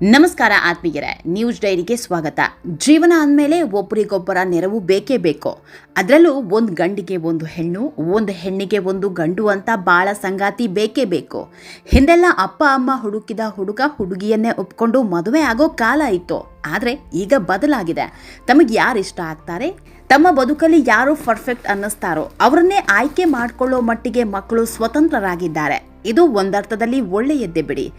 ನಮಸ್ಕಾರ ಆತ್ಮೀಯರೇ, ನ್ಯೂಸ್ ಡೈರಿಗೆ ಸ್ವಾಗತ. ಜೀವನ ಅಂದಮೇಲೆ ಒಬ್ಬರಿಗೊಬ್ಬರ ನೆರವು ಬೇಕೇ ಬೇಕು. ಅದರಲ್ಲೂ ಒಂದು ಗಂಡಿಗೆ ಒಂದು ಹೆಣ್ಣು, ಒಂದು ಹೆಣ್ಣಿಗೆ ಒಂದು ಗಂಡು ಅಂತ ಭಾಳ ಸಂಗಾತಿ ಬೇಕೇ ಬೇಕು. ಹಿಂದೆಲ್ಲ ಅಪ್ಪ, ಅಮ್ಮ ಹುಡುಕಿದ ಹುಡುಗ ಹುಡುಗಿಯನ್ನೇ ಒಪ್ಕೊಂಡು ಮದುವೆ ಆಗೋ ಕಾಲ ಇತ್ತು. ಆದರೆ ಈಗ ಬದಲಾಗಿದೆ. ತಮಗೆ ಯಾರು ಇಷ್ಟ ಆಗ್ತಾರೆ? ತಮ್ಮ ಬದುಕಲ್ಲಿ ಯಾರು ಪರ್ಫೆಕ್ಟ್ ಅನ್ನಿಸ್ತಾರೋ, ಅವರನ್ನೇ ಆಯ್ಕೆ ಮಾಡಿಕೊಳ್ಳೋ ಮಟ್ಟಿಗೆ ಮಕ್ಕಳು ಸ್ವತಂತ್ರರಾಗಿದ್ದಾರೆ. ಇದು ಒಂದರ್ಥದಲ್ಲಿ ಒಳ್ಳೆಯದ್ದೇ ಬಿಡಿ.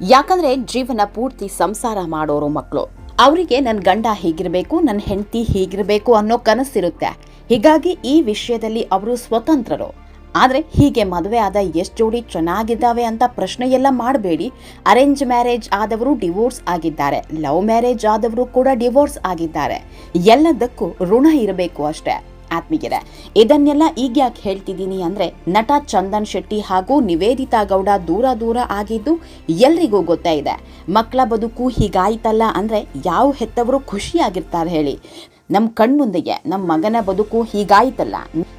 ಯಾಕಂದ್ರೆ ಜೀವನ ಪೂರ್ತಿ ಸಂಸಾರ ಮಾಡೋರು ಮಕ್ಕಳು ಅವರಿಗೆ ನನ್ನ ಗಂಡ ಹೀಗಿರಬೇಕು ನನ್ನ ಹೆಂಡತಿ ಹೀಗಿರಬೇಕು ಅನ್ನೋ ಕನಸಿರುತ್ತೆ. ಹೀಗಾಗಿ ಈ ವಿಷಯದಲ್ಲಿ ಅವರು ಸ್ವತಂತ್ರರು. ಆದರೆ ಹೀಗೆ ಮದುವೆ ಆದ ಎಷ್ಟು ಜೋಡಿ ಚೆನ್ನಾಗಿದ್ದಾವೆ ಅಂತ ಪ್ರಶ್ನೆ ಎಲ್ಲ ಮಾಡಬೇಡಿ. ಅರೇಂಜ್ ಮ್ಯಾರೇಜ್ ಆದವರು ಡಿವೋರ್ಸ್ ಆಗಿದ್ದಾರೆ. ಲವ್ ಮ್ಯಾರೇಜ್ ಆದವರು ಕೂಡ ಡಿವೋರ್ಸ್ ಆಗಿದ್ದಾರೆ. ಎಲ್ಲದಕ್ಕೂ ಋಣ ಇರಬೇಕು ಅಷ್ಟೇ. ಆತ್ಮೀಯರೇ, ಇದನ್ನೆಲ್ಲ ಈಗ ಯಾಕೆ ಹೇಳ್ತಿದ್ದೀನಿ ಅಂದ್ರೆ ನಟ ಚಂದನ್ ಶೆಟ್ಟಿ ಹಾಗೂ ನಿವೇದಿತಾ ಗೌಡ ದೂರ ದೂರ ಆಗಿದ್ದು ಎಲ್ರಿಗೂ ಗೊತ್ತೇ ಇದೆ. ಮಕ್ಕಳ ಬದುಕು ಹೀಗಾಯ್ತಲ್ಲ ಅಂದ್ರೆ ಯಾವ ಹೆತ್ತವರು ಖುಷಿಯಾಗಿರ್ತಾರೆ ಹೇಳಿ. ನಮ್ಮ ಕಣ್ಮುಂದೆಗೆ ನಮ್ಮ ಮಗನ ಬದುಕು ಹೀಗಾಯ್ತಲ್ಲ.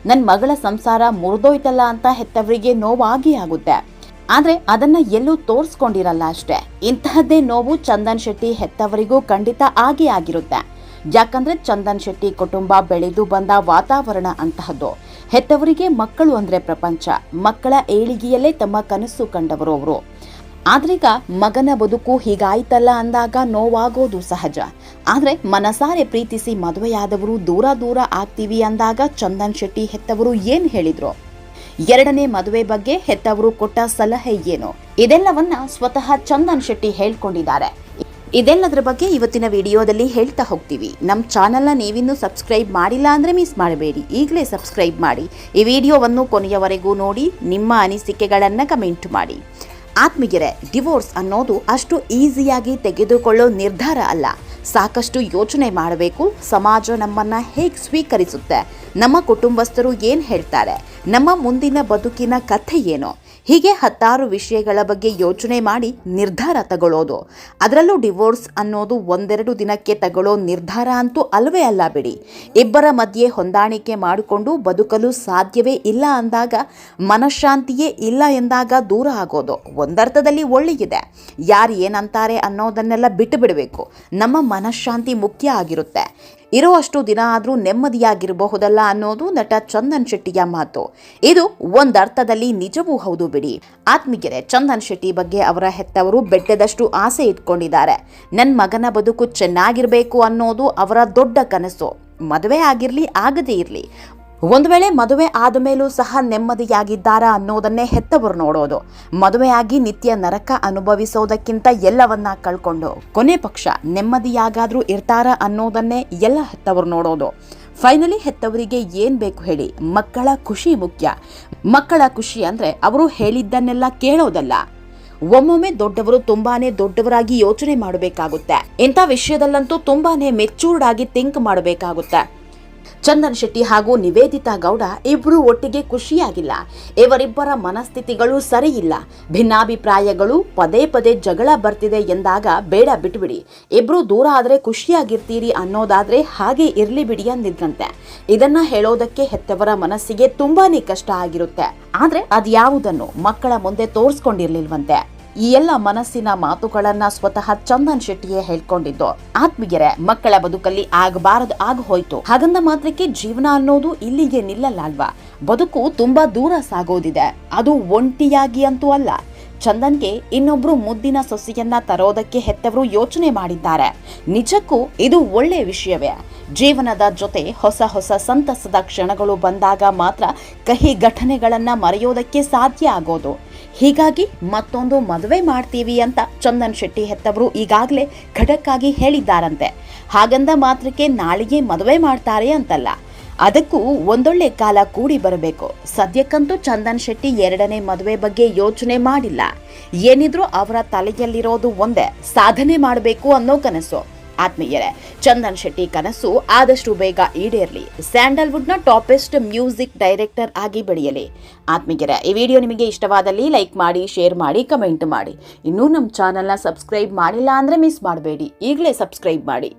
ನನ್ನ ಮಗಳ ಸಂಸಾರ ಮುರಿದೋಯ್ತಲ್ಲ ಅಂತ ಹೆತ್ತವರಿಗೆ ನೋವಾಗಿ ಆಗುತ್ತೆ. ಆದರೆ ಅದನ್ನ ಎಲ್ಲೂ ತೋರಿಸ್ಕೊಂಡಿರಲ್ಲ ಅಷ್ಟೇ. ಇಂತಹದ್ದೇ ನೋವು ಚಂದನ್ ಶೆಟ್ಟಿ ಹೆತ್ತವರಿಗೂ ಖಂಡಿತ ಆಗೇ ಆಗಿರುತ್ತೆ. ಯಾಕಂದ್ರೆ ಚಂದನ್ ಶೆಟ್ಟಿ ಕುಟುಂಬ ಬೆಳೆದು ಬಂದ ವಾತಾವರಣ ಅಂತಹದ್ದು. ಹೆತ್ತವರಿಗೆ ಮಕ್ಕಳು ಅಂದ್ರೆ ಪ್ರಪಂಚ. ಮಕ್ಕಳ ಏಳಿಗೆಯಲ್ಲೇ ತಮ್ಮ ಕನಸು ಕಂಡವರು ಅವರು. ಆದ್ರೀಗ ಮಗನ ಬದುಕು ಹೀಗಾಯ್ತಲ್ಲ ಅಂದಾಗ ನೋವಾಗೋದು ಸಹಜ. ಆದ್ರೆ ಮನಸಾರೆ ಪ್ರೀತಿಸಿ ಮದುವೆಯಾದವರು ದೂರ ದೂರ ಆಗ್ತೀವಿ ಅಂದಾಗ ಚಂದನ್ ಶೆಟ್ಟಿ ಹೆತ್ತವರು ಏನ್ ಹೇಳಿದ್ರು? ಎರಡನೇ ಮದುವೆ ಬಗ್ಗೆ ಹೆತ್ತವರು ಕೊಟ್ಟ ಸಲಹೆ ಏನು? ಇದೆಲ್ಲವನ್ನ ಸ್ವತಃ ಚಂದನ್ ಶೆಟ್ಟಿ ಹೇಳ್ಕೊಂಡಿದ್ದಾರೆ. ಇದೆಲ್ಲದರ ಬಗ್ಗೆ ಇವತ್ತಿನ ವಿಡಿಯೋದಲ್ಲಿ ಹೇಳ್ತಾ ಹೋಗ್ತೀವಿ. ನಮ್ಮ ಚಾನಲ್ನ ನೀವಿನ್ನೂ ಸಬ್ಸ್ಕ್ರೈಬ್ ಮಾಡಿಲ್ಲ ಅಂದರೆ ಮಿಸ್ ಮಾಡಬೇಡಿ. ಈಗಲೇ ಸಬ್ಸ್ಕ್ರೈಬ್ ಮಾಡಿ. ಈ ವಿಡಿಯೋವನ್ನು ಕೊನೆಯವರೆಗೂ ನೋಡಿ, ನಿಮ್ಮ ಅನಿಸಿಕೆಗಳನ್ನು ಕಮೆಂಟ್ ಮಾಡಿ. ಆತ್ಮೀಯರೇ, ಡಿವೋರ್ಸ್ ಅನ್ನೋದು ಅಷ್ಟು ಈಸಿಯಾಗಿ ತೆಗೆದುಕೊಳ್ಳೋ ನಿರ್ಧಾರ ಅಲ್ಲ. ಸಾಕಷ್ಟು ಯೋಚನೆ ಮಾಡಬೇಕು. ಸಮಾಜ ನಮ್ಮನ್ನ ಹೇಗೆ ಸ್ವೀಕರಿಸುತ್ತೆ? ನಮ್ಮ ಕುಟುಂಬಸ್ಥರು ಏನು ಹೇಳ್ತಾರೆ? ನಮ್ಮ ಮುಂದಿನ ಬದುಕಿನ ಕಥೆ ಏನು? ಹೀಗೆ ಹತ್ತಾರು ವಿಷಯಗಳ ಬಗ್ಗೆ ಯೋಚನೆ ಮಾಡಿ ನಿರ್ಧಾರ ತಗೊಳ್ಳೋದು. ಅದರಲ್ಲೂ ಡಿವೋರ್ಸ್ ಅನ್ನೋದು ಒಂದೆರಡು ದಿನಕ್ಕೆ ತಗೊಳ್ಳೋ ನಿರ್ಧಾರ ಅಂತೂ ಅಲ್ವೇ ಅಲ್ಲ ಬಿಡಿ. ಇಬ್ಬರ ಮಧ್ಯೆ ಹೊಂದಾಣಿಕೆ ಮಾಡಿಕೊಂಡು ಬದುಕಲು ಸಾಧ್ಯವೇ ಇಲ್ಲ ಅಂದಾಗ, ಮನಃಶಾಂತಿಯೇ ಇಲ್ಲ ಎಂದಾಗ ದೂರ ಆಗೋದು ಒಂದರ್ಥದಲ್ಲಿ ಒಳ್ಳೆಯದೆ. ಯಾರು ಏನಂತಾರೆ ಅನ್ನೋದನ್ನೆಲ್ಲ ಬಿಟ್ಟು ಬಿಡಬೇಕು. ನಮ್ಮ ಮನಃಶಾಂತಿ ಮುಖ್ಯ ಆಗಿರುತ್ತೆ. ಇರುವಷ್ಟು ದಿನ ಆದರೂ ನೆಮ್ಮದಿಯಾಗಿರಬಹುದಲ್ಲ ಅನ್ನೋದು ನಟ ಚಂದನ್ ಶೆಟ್ಟಿಯ ಮಾತು. ಇದು ಒಂದರ್ಥದಲ್ಲಿ ನಿಜವೂ ಹೌದು ಬಿಡಿ. ಆತ್ಮೀಯರೇ ಚಂದನ್ ಶೆಟ್ಟಿ ಬಗ್ಗೆ ಅವರ ಹೆತ್ತವರು ಬೆಟ್ಟದಷ್ಟು ಆಸೆ ಇಟ್ಕೊಂಡಿದ್ದಾರೆ. ನನ್ನ ಮಗನ ಬದುಕು ಚೆನ್ನಾಗಿರಬೇಕು ಅನ್ನೋದು ಅವರ ದೊಡ್ಡ ಕನಸು. ಮದುವೆ ಆಗಿರಲಿ, ಆಗದೇ ಇರಲಿ ಒಂದು ವೇಳೆ ಮದುವೆ ಆದ ಮೇಲೂ ಸಹ ನೆಮ್ಮದಿಯಾಗಿದ್ದಾರಾ ಅನ್ನೋದನ್ನೇ ಹೆತ್ತವರು ನೋಡೋದು. ಮದುವೆಯಾಗಿ ನಿತ್ಯ ನರಕ ಅನುಭವಿಸೋದಕ್ಕಿಂತ ಎಲ್ಲವನ್ನ ಕಳ್ಕೊಂಡು ಕೊನೆ ಪಕ್ಷ ನೆಮ್ಮದಿಯಾಗಾದ್ರೂ ಇರ್ತಾರ ಅನ್ನೋದನ್ನೇ ಎಲ್ಲ ಹೆತ್ತವರು ನೋಡೋದು. ಫೈನಲಿ ಹೆತ್ತವರಿಗೆ ಏನ್ ಬೇಕು ಹೇಳಿ, ಮಕ್ಕಳ ಖುಷಿ ಮುಖ್ಯ. ಮಕ್ಕಳ ಖುಷಿ ಅಂದ್ರೆ ಅವರು ಹೇಳಿದ್ದನ್ನೆಲ್ಲ ಕೇಳೋದಲ್ಲ. ಒಮ್ಮೊಮ್ಮೆ ದೊಡ್ಡವರು ತುಂಬಾನೇ ದೊಡ್ಡವರಾಗಿ ಯೋಚನೆ ಮಾಡಬೇಕಾಗುತ್ತೆ. ಇಂಥ ವಿಷಯದಲ್ಲಂತೂ ತುಂಬಾನೇ ಮೆಚೂರ್ಡ್ ಆಗಿ ಥಿಂಕ್ ಮಾಡಬೇಕಾಗುತ್ತೆ. ಚಂದನ್ ಶೆಟ್ಟಿ ಹಾಗೂ ನಿವೇದಿತಾ ಗೌಡ ಇಬ್ಬರು ಒಟ್ಟಿಗೆ ಖುಷಿಯಾಗಿಲ್ಲ. ಇವರಿಬ್ಬರ ಮನಸ್ಥಿತಿಗಳು ಸರಿಯಿಲ್ಲ. ಭಿನ್ನಾಭಿಪ್ರಾಯಗಳು ಪದೇ ಪದೇ ಜಗಳ ಬರ್ತಿದೆ ಎಂದಾಗ ಬೇಡ ಬಿಟ್ಬಿಡಿ. ಇಬ್ರು ದೂರ ಆದ್ರೆ ಖುಷಿಯಾಗಿರ್ತೀರಿ ಅನ್ನೋದಾದ್ರೆ ಹಾಗೆ ಇರ್ಲಿ ಬಿಡಿ ಅಂದಿದ್ರಂತೆ. ಇದನ್ನ ಹೇಳೋದಕ್ಕೆ ಹೆತ್ತವರ ಮನಸ್ಸಿಗೆ ತುಂಬಾನೇ ಕಷ್ಟ ಆಗಿರುತ್ತೆ. ಆದ್ರೆ ಅದ್ಯಾವುದನ್ನು ಮಕ್ಕಳ ಮುಂದೆ ತೋರಿಸ್ಕೊಂಡಿರ್ಲಿಲ್ವಂತೆ. ಈ ಎಲ್ಲ ಮನಸ್ಸಿನ ಮಾತುಗಳನ್ನ ಸ್ವತಃ ಚಂದನ್ ಶೆಟ್ಟಿಯೇ ಹೇಳ್ಕೊಂಡಿದ್ದು. ಆತ್ಮೀಯರೇ, ಮಕ್ಕಳ ಬದುಕಲ್ಲಿ ಆಗಬಾರದು ಆಗ ಹೋಯ್ತು. ಹಾಗಂದ ಮಾತ್ರಕ್ಕೆ ಜೀವನ ಅನ್ನೋದು ಇಲ್ಲಿಗೆ ನಿಲ್ಲಲ್ಲ ಬದುಕು ತುಂಬಾ ದೂರ ಸಾಗೋದಿದೆ. ಅದು ಒಂಟಿಯಾಗಿ ಅಂತೂ ಅಲ್ಲ. ಚಂದನ್ಗೆ ಇನ್ನೊಬ್ರು ಮುದ್ದಿನ ಸೊಸೆಯನ್ನ ತರೋದಕ್ಕೆ ಹೆತ್ತವರು ಯೋಚನೆ ಮಾಡಿದ್ದಾರೆ. ನಿಜಕ್ಕೂ ಇದು ಒಳ್ಳೆಯ ವಿಷಯವೇ. ಜೀವನದ ಜೊತೆ ಹೊಸ ಹೊಸ ಸಂತಸದ ಕ್ಷಣಗಳು ಬಂದಾಗ ಮಾತ್ರ ಕಹಿ ಘಟನೆಗಳನ್ನು ಮರೆಯೋದಕ್ಕೆ ಸಾಧ್ಯ ಆಗೋದು. ಹೀಗಾಗಿ ಮತ್ತೊಂದು ಮದುವೆ ಮಾಡ್ತೀವಿ ಅಂತ ಚಂದನ್ ಶೆಟ್ಟಿ ಹೆತ್ತವರು ಈಗಾಗಲೇ ಖಡಕ್ಕಾಗಿ ಹೇಳಿದ್ದಾರಂತೆ. ಹಾಗಂದ ಮಾತ್ರಕ್ಕೆ ನಾಳೆಗೆ ಮದುವೆ ಮಾಡ್ತಾರೆ ಅಂತಲ್ಲ. ಅದಕ್ಕೂ ಒಂದೊಳ್ಳೆ ಕಾಲ ಕೂಡಿ ಬರಬೇಕು. ಸದ್ಯಕ್ಕಂತೂ ಚಂದನ್ ಶೆಟ್ಟಿ ಎರಡನೇ ಮದುವೆ ಬಗ್ಗೆ ಯೋಚನೆ ಮಾಡಿಲ್ಲ. ಏನಿದ್ರೂ ಅವರ ತಲೆಯಲ್ಲಿರೋದು ಒಂದೇ. ಸಾಧನೆ ಮಾಡಬೇಕು ಅನ್ನೋ ಕನಸು. ಆತ್ಮೀಯರೇ, ಚಂದನ್ ಶೆಟ್ಟಿ ಕನಸು ಆದಷ್ಟು ಬೇಗ ಈಡೇರಲಿ. ಸ್ಯಾಂಡಲ್ವುಡ್ನ ಟಾಪೆಸ್ಟ್ ಮ್ಯೂಸಿಕ್ ಡೈರೆಕ್ಟರ್ ಆಗಿ ಬೆಳೆಯಲಿ. ಆತ್ಮೀಯರೇ, ಈ ವಿಡಿಯೋ ನಿಮಗೆ ಇಷ್ಟವಾದಲ್ಲಿ ಲೈಕ್ ಮಾಡಿ, ಶೇರ್ ಮಾಡಿ, ಕಮೆಂಟ್ ಮಾಡಿ. ಇನ್ನೂ ನಮ್ಮ ಚಾನಲ್ನ ಸಬ್ಸ್ಕ್ರೈಬ್ ಮಾಡಿಲ್ಲ ಅಂದರೆ ಮಿಸ್ ಮಾಡಬೇಡಿ. ಈಗಲೇ ಸಬ್ಸ್ಕ್ರೈಬ್ ಮಾಡಿ.